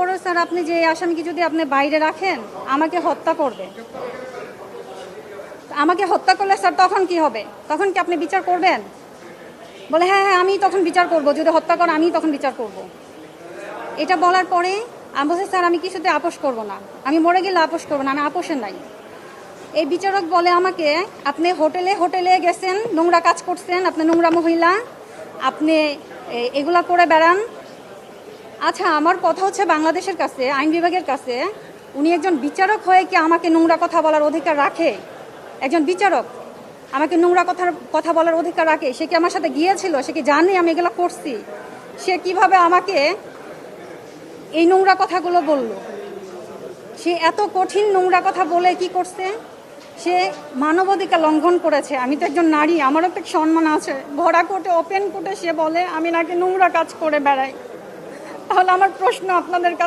পরে স্যার, আপনি যে আসামিকে যদি আপনি বাইরে রাখেন, আমাকে হত্যা করবে। আমাকে হত্যা করলে, স্যার, তখন কি হবে? তখন কি আপনি বিচার করবেন? বলে হ্যাঁ হ্যাঁ আমি তখন বিচার করব। যদি হত্যা করে আমি তখন বিচার করব। এটা বলার পরে, আমি বলছি, স্যার, আমি কিছুতে আপোষ করব না। আমি মরে গেলে আপোষ করব না, আমি আপোষের নাই। এই বিচারক বলে আমাকে, আপনি হোটেলে হোটেলে গেছেন, নোংরা কাজ করছেন, আপনি নোংরা মহিলা আপনি এগুলা করে বেড়ান আচ্ছা আমার কথা হচ্ছে বাংলাদেশের কাছে, আইন বিভাগের কাছে। উনি একজন বিচারক হয়ে কি আমাকে নোংরা কথা বলার অধিকার রাখে? একজন বিচারক আমাকে নোংরা কথার, কথা বলার অধিকার রাখে? সে কি আমার সাথে গিয়েছিল? সে কি জানে আমি এগুলো করছি? সে কীভাবে আমাকে এই নোংরা কথাগুলো বলল? সে এত কঠিন নোংরা কথা বলে কি করছে? সে মানবাধিকার লঙ্ঘন করেছে। আমি তো একজন নারী, আমারও তো সম্মান আছে। ভরা কোটে ওপেন কোটে সে বলে, আমি নাকি নোংরা কাজ করে বেড়াই। তাহলে আমার প্রশ্ন আপনাদের